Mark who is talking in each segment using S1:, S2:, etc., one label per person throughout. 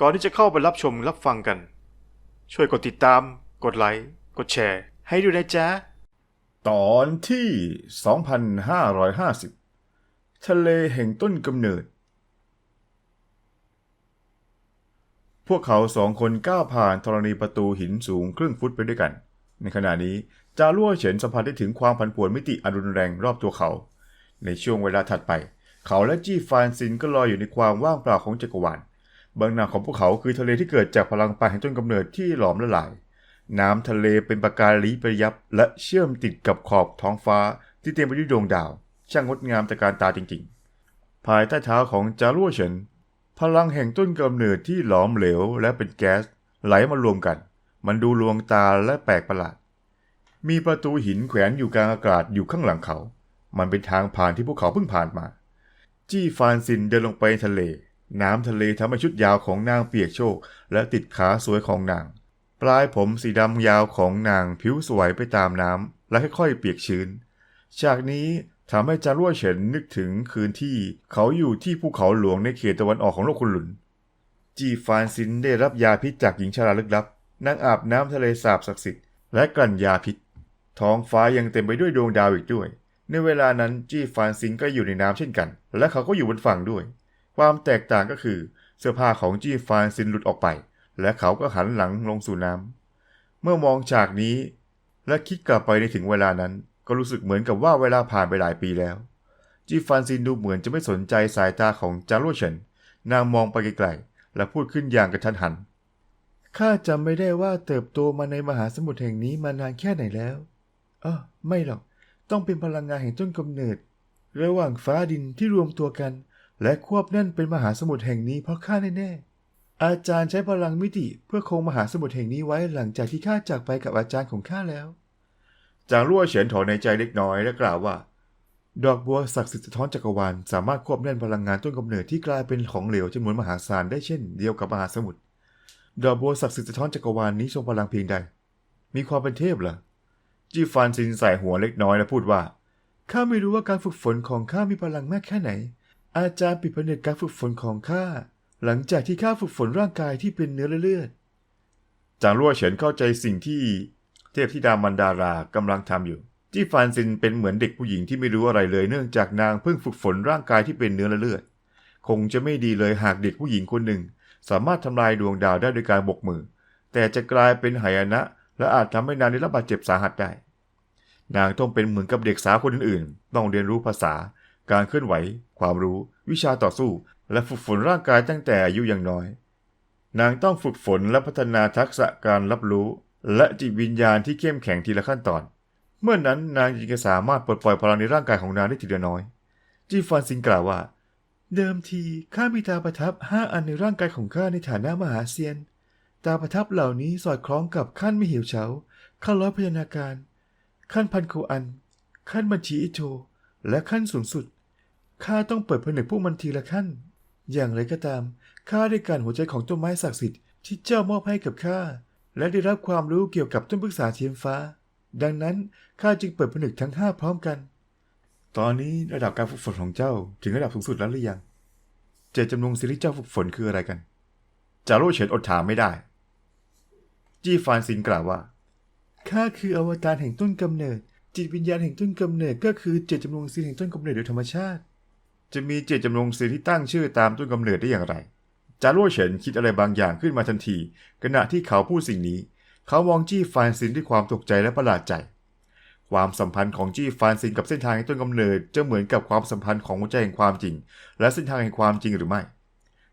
S1: ก่อนที่จะเข้าไปรับชมรับฟังกัน ช่วยกดติดตาม กดไลค์ กดแชร์ ให้ด้วยนะจ๊ะ
S2: ตอนที่ 2550 ทะเลแห่งต้นกำเนิด พวกเขาสองคนก้าวผ่านธรณีประตูหินสูงครึ่งฟุตไปด้วยกัน ในขณะนี้จารั่วเฉินสัมผัสได้ถึงความผันผวนมิติอันรุนแรงรอบตัวเขา ในช่วงเวลาถัดไป เขาและจี้ฟานซินก็ลอยอยู่ในความว่างเปล่าของจักรวาล บื้องหน้าของพวกเขาคือทะเลที่เกิดจากพลังปานแห่งต้นกำเนิดที่หลอมละลาย น้ำทะเลเป็นประการีประยับ และเชื่อมติดกับขอบท้องฟ้าที่เต็มไปด้วยดวงดาว ช่างงดงามตะการตาจริงๆ ภายใต้เท้าของจารั่วเฉินพลังแห่งต้นกำเนิดที่หลอมเหลวและเป็นแก๊สไหลมารวมกัน มันดูลวงตาและแปลกประหลาด มีประตูหินแขวนอยู่กลางอากาศอยู่ข้างหลังเขา มันเป็นทางผ่านที่พวกเขาเพิ่งผ่านมา จี้ฟานซินเดินลงไปทะเล น้ำทะเลทำให้ชุดยาวของนางเปียกโชก และติดขาสวยของนาง ปลายผมสีดำยาวของนางผิวสวยไปตามน้ำและค่อยๆเปียกชื้น ฉากนี้ทำให้จารั่วเฉินนึกถึงคืนที่เขาอยู่ที่ภูเขาหลวงในเขตตะวันออกของโลกคุณหลุน จีฟานซินได้รับยาพิษจากหญิงชราลึกลับนางอาบน้ำทะเลสาบศักดิ์สิทธิ์และกลั่นยาพิษ ท้องฟ้ายังเต็มไปด้วยดวงดาวอีกด้วย ในเวลานั้นจีฟานซินก็อยู่ในน้ำเช่นกัน และเขาก็อยู่บนฝั่งด้วย ความแตกต่างก็คือ เสื้อผ้าของจีฟานซินหลุดออกไป และเขาก็หันหลังลงสู่น้ำเมื่อมองฉากนี้ และคิดกลับไปในถึงเวลานั้น ก็รู้สึกเหมือนกับว่าเวลาผ่านไปหลายปีแล้ว จีฟานซินดูเหมือนจะไม่สนใจสายตาของจารุเฉินนางมองไปไกลๆและพูดขึ้นอย่างกระทันหันข้าจำไม่ได้ว่าเติบโตมาในมหาสมุทรแห่งนี้มานานแค่ไหนแล้วเออไม่หรอก ต้องเป็นพลังงานแห่งต้นกำเนิด ระหว่างฟ้าดินที่รวมตัวกัน และควบแน่นเป็นมหาสมุทรแห่งนี้เพราะข้าแน่ๆ อาจารย์ใช้พลังมิติเพื่อคงมหาสมุทรแห่งนี้ไว้หลังจากที่ข้าจากไปกับอาจารย์ของข้าแล้ว จางรั่วเฉียนถอนในใจเล็กน้อยและกล่าวว่า ดอกบัวศักดิ์สิทธิ์สะท้อนจักรวาลสามารถควบแน่นพลังงานต้นกำเนิดที่กลายเป็นของเหลวจำนวนมหาศาลได้เช่นเดียวกับมหาสมุทร ดอกบัวศักดิ์สิทธิ์สะท้อนจักรวาลนี้ทรงพลังเพียงใด มีความเป็นเทพเหรอ จีฟานซินใส่หัวเล็กน้อยและพูดว่า ข้าไม่รู้ว่าการฝึกฝนของข้ามีพลังมากแค่ไหน อาจารย์ปิดผนึกการฝึกฝนของข้าหลังจากที่ข้าฝึกฝนร่างกายที่เป็นเนื้อและเลือดจางรั่วเฉินเข้าใจสิ่งที่เทพธิดามันดารากำลังทำอยู่จี้ฟานซินเป็นเหมือนเด็กผู้หญิงที่ไม่รู้อะไรเลย เนื่องจากนางเพิ่งฝึกฝนร่างกายที่เป็นเนื้อและเลือด คงจะไม่ดีเลยหากเด็กผู้หญิงคนหนึ่ง สามารถทำลายดวงดาวได้โดยการบกมือ แต่จะกลายเป็นหายนะ และอาจทำให้นางได้รับบาดเจ็บสาหัสได้ นางต้องเป็นเหมือนกับเด็กสาวคนอื่นๆ ต้องเรียนรู้ภาษา การเคลื่อนไหว ความรู้ วิชาต่อสู้ และฝึกฝนร่างกายตั้งแต่อายุยังน้อย นางต้องฝึกฝนและพัฒนาทักษะการรับรู้ และจิตวิญญาณที่เข้มแข็งทีละขั้นตอน เมื่อนนั้นนางจึงจะสามารถปลดปล่อยพลังในร่างกายของนางได้ทีละน้อย จีฟานซิงกล่าวว่า เดิมทีข้ามีตาประทับห้าอันในร่างกายของข้าในฐานะมหาเซียน ตาประทับเหล่านี้สอดคล้องกับขั้นไม่หิวเฉาขั้นร้อยพยานาการ ขั้นพันโคอัน ขั้นบัญชีอิโทและขั้นสูงสุด ข้าต้องเปิดผนึกพวกมันทีละขั้น อย่างไรก็ตาม ข้าได้การหัวใจของต้นไม้ศักดิ์สิทธิ์ที่เจ้ามอบให้กับข้า และได้รับความรู้เกี่ยวกับต้นพฤกษาเทียมฟ้า ดังนั้นข้าจึงเปิดผนึกทั้งห้าพร้อมกัน ตอนนี้ระดับการฝึกฝนของเจ้าถึงระดับสูงสุดแล้วหรือยัง เจตจำนงสิ่งที่เจ้าฝึกฝนคืออะไรกัน จาร่เฉินอดถามไม่ได้ จี้ฟานซินกล่าวว่า ข้าคืออวตารแห่งต้นกำเนิด จิตวิญญาณแห่งต้นกำเนิดก็คือเจตจำนงสิ่งแห่งต้นกำเนิดโดยธรรมชาติ จะมีเจตจำนงสิ่งที่ตั้งชื่อตามต้นกำเนิดได้อย่างไร จารั่วเฉินคิดอะไรบางอย่างขึ้นมาทันที ขณะที่เขาพูดสิ่งนี้ เขามองจี้ฟานซินด้วยความตกใจและประหลาดใจ ความสัมพันธ์ของจี้ฟานซินกับเส้นทางแห่งต้นกำเนิดจะเหมือนกับความสัมพันธ์ของหัวใจแห่งความจริง และเส้นทางแห่งความจริงหรือไม่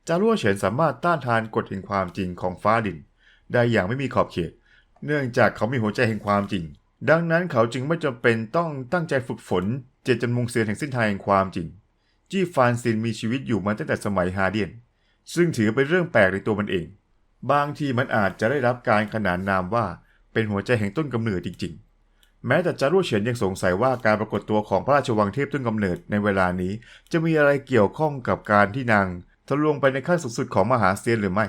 S2: จารั่วเฉินสามารถต้านทานกฎแห่งความจริงของฟ้าดิน ได้อย่างไม่มีขอบเขต เนื่องจากเขามีหัวใจแห่งความจริง ดังนั้นเขาจึงไม่จำเป็นต้องตั้งใจฝึกฝน เจตจำนงเสียนแห่งเส้นทางแห่งความจริง จี้ฟานซินมีชีวิตอยู่มาตั้งแต่สมัยฮาเดียน ซึ่งถือเป็นเรื่องแปลกในตัวมันเอง บางทีมันอาจจะได้รับการขนานนามว่าเป็นหัวใจแห่งต้นกำเนิดจริง ๆ แม้แต่จารุเฉียนยังสงสัยว่าการปรากฏตัวของพระราชวังเทพต้นกำเนิดในเวลานี้ จะมีอะไรเกี่ยวข้องกับการที่นางทะลวงไปในขั้นสูงสุดของมหาเซียนหรือไม่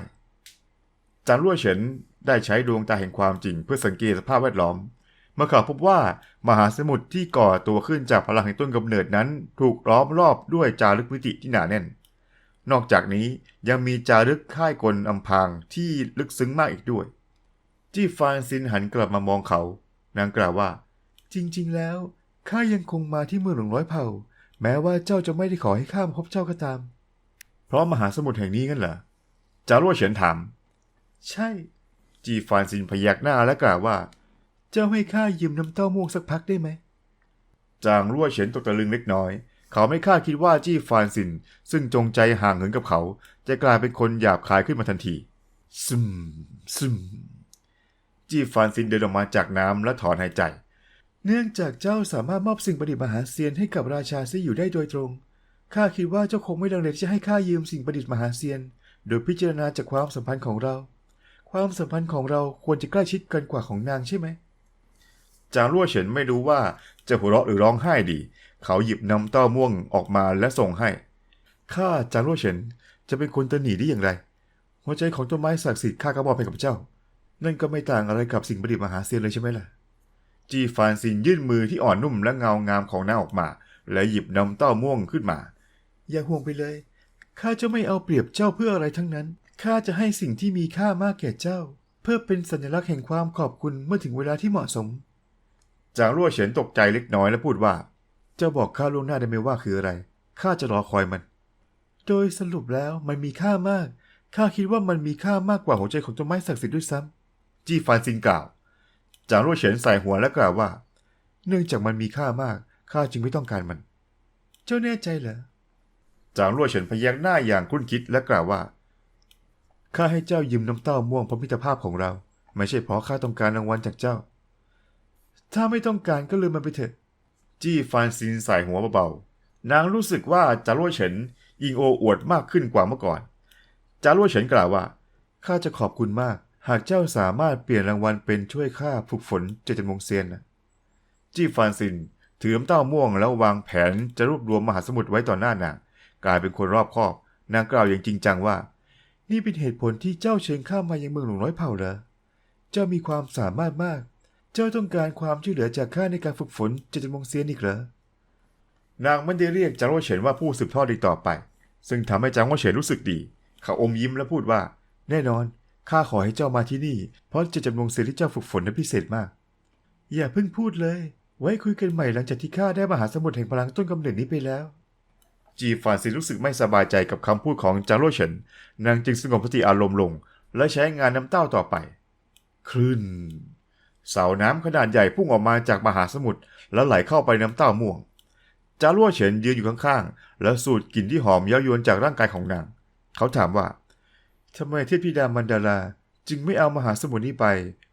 S2: จารั่วเฉินได้ใช้ดวงตาแห่งความจริงเพื่อสังเกตสภาพแวดล้อม เมื่อเขาพบว่ามหาสมุทรที่ก่อตัวขึ้นจากพลังแห่งต้นกำเนิดนั้น ถูกล้อมรอบด้วยจารึกมิติที่หนาแน่น นอกจากนี้ยังมีจารึกค่ายกลอำพรางที่ลึกซึ้งมากอีกด้วย จี้ฟานซินหันกลับมามองเขา นางกล่าวว่า จริงๆ แล้วข้ายังคงมาที่เมืองหลวงร้อยเผ่า แม้ว่าเจ้าจะไม่ได้ขอให้ข้ามพบเจ้าก็ตาม เพราะมหาสมุทรแห่งนี้งั้นเหรอจารั่วเฉินถาม ใช่ จีฟานซินพยักหน้าและกล่าวว่า เจ้าให้ข้ายืมน้ำเต้าม่วงสักพักได้ไหม จางรั่วเฉินตกตะลึงเล็กน้อย เขาไม่คาดคิดว่าจี้ฟานซิน ซึ่งจงใจห่างเหินกับเขา จะกลายเป็นคนหยาบคายขึ้นมาทันที ซึมซึม จี้ฟานซินเดินออกมาจากน้ำและถอนหายใจ เนื่องจากเจ้าสามารถมอบสิ่งประดิษฐ์มหาเซียนให้กับราชาซีอยู่ได้โดยตรง ข้าคิดว่าเจ้าคงไม่ลังเลที่จะให้ข้ายืมสิ่งประดิษฐ์มหาเซียน โดยพิจารณาจากความสัมพันธ์ของเรา ความสัมพันธ์ของเราควรจะใกล้ชิดเกันกว่าของนางใช่ไหม จางรั่วเฉินไม่รู้ว่าจะหัวเราะหรือร้องไห้ดี เขาหยิบน้ำเต้าม่วงออกมาและส่งให้ ข้าจางรั่วเฉินจะเป็นคนตะหนีได้อย่างไร หัวใจของต้นไม้ศักดิ์สิทธิ์ข้าก็มอบให้กับเจ้า นั่นก็ไม่ต่างอะไรกับสิ่งประดิษฐ์มหาเซียนเลยใช่ไหมล่ะ จีฟานซินยื่นมือที่อ่อนนุ่มและเงางามของนางออกมา และหยิบน้ำเต้าม่วงขึ้นมา อย่าห่วงไปเลย ข้าจะไม่เอาเปรียบเจ้าเพื่ออะไรทั้งนั้น ข้าจะให้สิ่งที่มีค่ามากแก่เจ้า เพื่อเป็นสัญลักษณ์แห่งความขอบคุณเมื่อถึงเวลาที่เหมาะสม จางรั่วเฉินตกใจเล็กน้อยและพูดว่า เจ้าบอกข้าล่วงหน้าได้ไหมว่าคืออะไร ข้าจะรอคอยมัน โดยสรุปแล้วมันมีค่ามาก ข้าคิดว่ามันมีค่ามากกว่าหัวใจของต้นไม้ศักดิ์สิทธิ์ด้วยซ้ำจี้ฟานซินกล่าว จางรั่วเฉินใส่หัวและกล่าวว่า เนื่องจากมันมีค่ามาก ข้าจึงไม่ต้องการมัน เจ้าแน่ใจเหรอ จางรั่วเฉินพยักหน้าอย่างคุ้นคิดและกล่าวว่า ข้าให้เจ้ายืมน้ำเต้าม่วงเพราะมิตรภาพของเรา ไม่ใช่เพราะข้าต้องการรางวัลจากเจ้า ถ้าไม่ต้องการก็ลืมมันไปเถอะ จี้ฟานซินใส่หัวเบาๆ นางรู้สึกว่าจารั่วเฉินยิงโออวดมากขึ้นกว่าเมื่อก่อน จารั่วเฉินกล่าวว่า ข้าจะขอบคุณมาก หากเจ้าสามารถเปลี่ยนรางวัลเป็นช่วยข้าฝึกฝนเจดจำนมงเซียนนะจี้ฟานซินถือน้ำเต้าม่วงแล้ววางแผนจะรวบรวมมหาสมุทรไว้ต่อหน้านางกลายเป็นคนรอบคอบ นางกล่าวอย่างจริงจังว่า นี่เป็นเหตุผลที่เจ้าเชิญข้ามายังเมืองหลวงร้อยเผ่าเหรอ เจ้ามีความสามารถมาก เจ้าต้องการความช่วยเหลือจากข้าในการฝึกฝนเจดจำนงเซียนอีกเหรอนางไม่ได้เรียกจางโวเฉินว่าผู้สืบทอดอีกต่อไป ซึ่งทำให้จางโวเฉินรู้สึกดี เขาอมยิ้มและพูดว่า แน่นอนข้าขอให้เจ้ามาที่นี่ เพราะเจดจำนงเซียนที่เจ้าฝึกฝนนั้นพิเศษมาก อย่าเพิ่งพูดเลย ไว้คุยกันใหม่หลังจากที่ข้าได้มหาสมุทรแห่งพลังต้นกำเนิดนี้ไปแล้ว จีฟานซินรู้สึกไม่สบายใจกับคำพูดของจางโวเฉินนางจึงสงบสติอารมณ์ลง และใช้งานน้ำเต้าต่อไปคลื่น เสาน้ำขนาดใหญ่พุ่งออกมาจากมหาสมุทรแล้วไหลเข้าไปนน้ำเต้าม่วง จารั่วเฉินยืนอยู่ข้างๆ แล้วสูดกลิ่นที่หอมเย้ายวนจากร่างกายของนาง เขาถามว่าทำไมเทพธิดามันดาราจึงไม่เอามหาสมุทรนี้ไป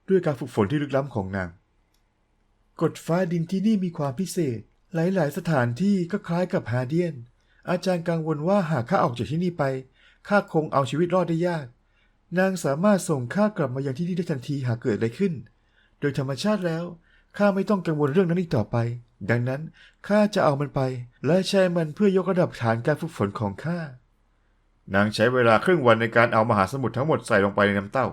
S2: ด้วยการฝึกฝนที่ลึกล้ำของนาง กฎฟ้าดินที่นี่มีความพิเศษ หลายๆ สถานที่ก็คล้ายกับฮาเดียน อาจารย์กังวลว่าหากข้าออกจากที่นี่ไปข้าคงเอาชีวิตรอดได้ยาก นางสามารถส่งข้ากลับมายังที่นี่ได้ทันทีหากเกิดอะไรขึ้น โดยธรรมชาติแล้วข้าไม่ต้องกังวลเรื่องนั้นอีกต่อไป ดังนั้นข้าจะเอามันไป และใช้มันเพื่อยกระดับฐานการฝึกฝนของข้านางใช้เวลาครึ่งวันในการเอามหาสมุทรทั้งหมดใส่ลงไปในน้ำเต้า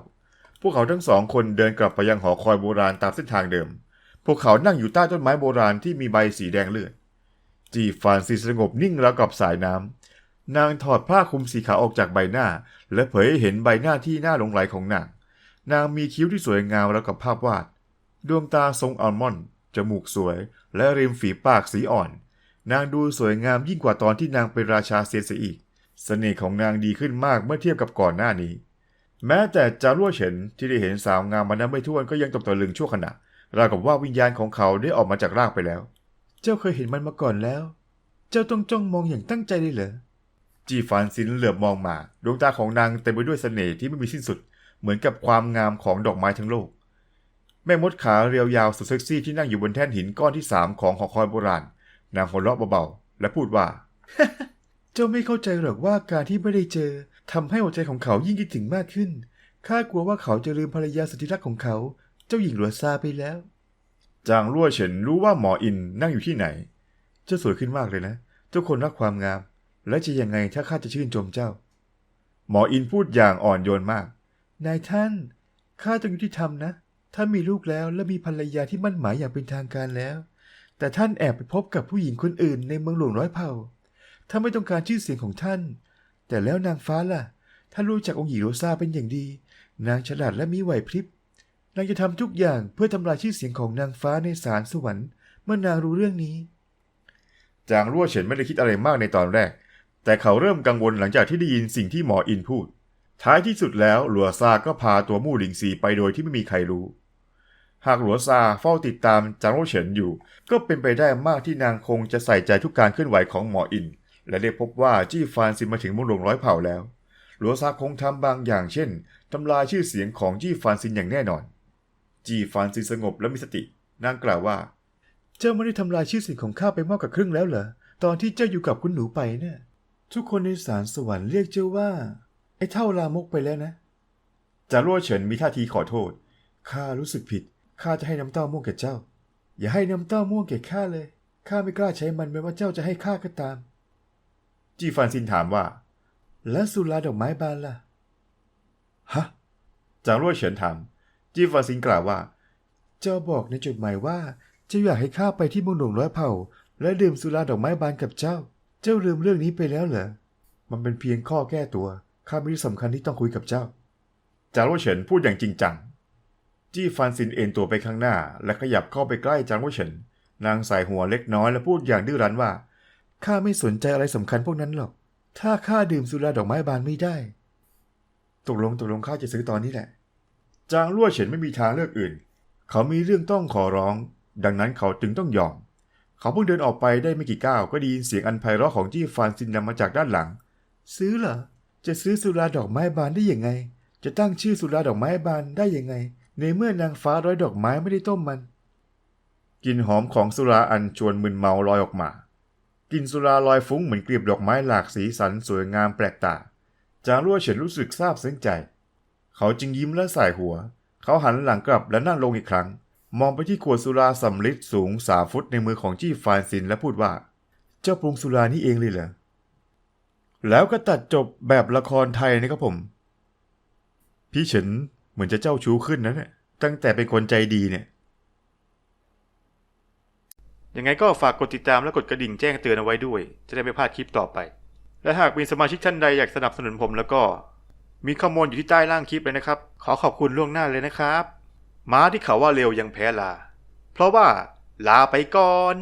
S2: พวกเขาทั้งสองคนเดินกลับไปยังหอคอยโบราณตามเส้นทางเดิม พวกเขานั่งอยู่ใต้ต้นไม้โบราณที่มีใบสีแดงเลือด จีฟานซีสงบนิ่งแล้วกับสายน้ำ นางถอดผ้าคลุมสีขาวออกจากใบหน้า และเผยให้เห็นใบหน้าที่น่าหลงไหลของนาง นางมีคิ้วที่สวยงามแล้วกับภาพวาด ดวงตาทรงอัลมอนด์จมูกสวย และริมฝีปากสีอ่อน นางดูสวยงามยิ่งกว่าตอนที่นางเป็นราชาเซียนเสียอีก เสน่ห์ของนางดีขึ้นมากเมื่อเทียบกับก่อนหน้านี้ แม้แต่จารั่วเฉินที่ได้เห็นสาวงามมานับไม่ถ้วนก็ยังตกตะลึงชั่วขณะราวกับว่าวิญญาณของเขาได้ออกมาจากร่างไปแล้ว เจ้าเคยเห็นมันมาก่อนแล้ว เจ้าต้องจ้องมองอย่างตั้งใจเลยเหรอ จีฟานซินเหลือบมองมา ดวงตาของนางเต็มไปด้วยเสน่ห์ที่ไม่มีสิ้นสุด เหมือนกับความงามของดอกไม้ทั้งโลก แม่มดขาเรียวยาวสุดเซ็กซี่ที่นั่งอยู่บนแท่นหินก้อนที่สามของหอคอยโบราณ นางหัวเราะเบาๆ และพูดว่า เจ้าไม่เข้าใจหรอกว่าการที่ไม่ได้เจอทำให้หัวใจของเขายิ่งคิดถึงมากขึ้น ข้ากลัวว่าเขาจะลืมภรรยาสุดที่รักของเขา เจ้าหญิงหลัวซาไปแล้ว จางรั่วเฉินรู้ว่าหมออินนั่งอยู่ที่ไหน เจ้าสวยขึ้นมากเลยนะ ทุกคนรักความงาม และจะยังไงถ้าข้าจะชื่นชมเจ้า หมออินพูดอย่างอ่อนโยนมาก นายท่าน ข้าต้องยุติธรรมนะ ท่านมีลูกแล้วและมีภรรยาที่มั่นหมายอย่างเป็นทางการแล้ว แต่ท่านแอบไปพบกับผู้หญิงคนอื่นในเมืองหลวงร้อยเผ่าถ้านไม่ต้องการชื่อเสียงของท่าน แต่แล้วนางฟ้าล่ะถ้านรู้จักองค์หญิงโรซาเป็นอย่างดี นางฉลาดและมีไหวพริบนางจะทำทุกอย่างเพื่อทำลายชื่อเสียงของนางฟ้าในศาลสวรรค์เมื่อนางรู้เรื่องนี้ จางรั่วเฉินไม่ได้คิดอะไรมากในตอนแรก แต่เขาเริ่มกังวลหลังจากที่ได้ยินสิ่งที่หมออินพูด ท้ายที่สุดแล้วหลัวซาก็พาตัวมู่หลิงซีไปโดยที่ไม่มีใครรู้ หากหลัวซาเฝ้าติดตามจางรั่วเฉินอยู่ ก็เป็นไปได้มากที่นางคงจะใส่ใจทุกการเคลื่อนไหวของหมออิน และได้พบว่าจี้ฟานซินมาถึงมุงหลวงร้อยเผ่าแล้ว หลัวซาคงทำบางอย่างเช่นทำลายชื่อเสียงของจี้ฟานซินอย่างแน่นอน จี้ฟานซินสงบและมีสติ นางกล่าวว่า เจ้าไม่ได้ทำลายชื่อเสียงของข้าไปมากกว่าครึ่งแล้วเหรอ ตอนที่เจ้าอยู่กับคุณหนูไปเนี่ยทุกคนในศาลสวรรค์เรียกเจ้าว่า ไอ้เท่าลามกไปแล้วนะจารัวเฉินมีท่าทีขอโทษ ข้ารู้สึกผิด ข้าจะให้น้ำเต้าม่วงแก่เจ้า อย่าให้น้ำเต้าม่วงแก่ข้าเลย ข้าไม่กล้าใช้มันแม้ว่าเจ้าจะให้ข้าก็ตาม จีฟานซินถามว่า แล้วสุราดอกไม้บานล่ะ ฮะ จางรั่วเฉินถาม จีฟานซินกล่าวว่า เจ้าบอกในจดหมายว่าเจ้าอยากให้ข้าไปที่เมืองหลวงร้อยเผ่า และดื่มสุราดอกไม้บานกับเจ้า เจ้าลืมเรื่องนี้ไปแล้วเหรอ มันเป็นเพียงข้อแก้ตัว ข้าไม่ได้สำคัญที่ต้องคุยกับเจ้า จางรั่วเฉินพูดอย่างจริงจัง จี้ฟานซินเอ็นตัวไปข้างหน้า และขยับเข้าไปใกล้จางรั่วเฉินนางสายหัวเล็กน้อยและพูดอย่างดื้อรั้นว่าข้าไม่สนใจอะไรสำคัญพวกนั้นหรอก ถ้าข้าดื่มสุราดอกไม้บานไม่ได้ ตกลงตกลงข้าจะซื้อตอนนี้แหละ จางรั่วเฉินไม่มีทางเลือกอื่น เขามีเรื่องต้องขอร้อง ดังนั้นเขาจึงต้องยอม เขาเพิ่งเดินออกไปได้ไม่กี่ก้าว ก็ได้ยินเสียงอันไพเราะของจี้ฟานซินนำมาจากด้านหลัง ซื้อเหรอ จะซื้อสุราดอกไม้บานได้ยังไง จะตั้งชื่อสุราดอกไม้บานได้ยังไง ในเมื่อนางฟ้าร้อยดอกไม้ไม่ได้ต้มมัน กลิ่นหอมของสุราอันชวนมึนเมาลอยออกมา กลิ่นสุราลอยฟุ้งเหมือนกลีบดอกไม้หลากสีสันสวยงามแปลกตา จางรั่วเฉินรู้สึกซาบซึ้งใจ เขาจึงยิ้มและสายหัว เขาหันหลังกลับและนั่งลงอีกครั้ง มองไปที่ขวดสุราสำลิดสูงสามฟุตในมือของจี้ฟานซินและพูดว่า เจ้าปรุงสุรานี่เองเลยเหรอ แล้วก็ตัดจบแบบละครไทยนะครับผม พี่เฉิน เหมือนจะเจ้าชู้ขึ้นนะเนี่ยตั้งแต่เป็นคนใจดีเนี่ย
S1: ยังไงก็ฝากกดติดตามและกดกระดิ่งแจ้งเตือนเอาไว้ด้วย จะได้ไม่พลาดคลิปต่อไป และหากมีสมาชิกท่านใดอยากสนับสนุนผมแล้วก็ มีข้อมูลอยู่ที่ใต้ล่างคลิปเลยนะครับ ขอขอบคุณล่วงหน้าเลยนะครับ ม้าที่เขาว่าเร็วยังแพ้ลา เพราะว่าลาไปก่อน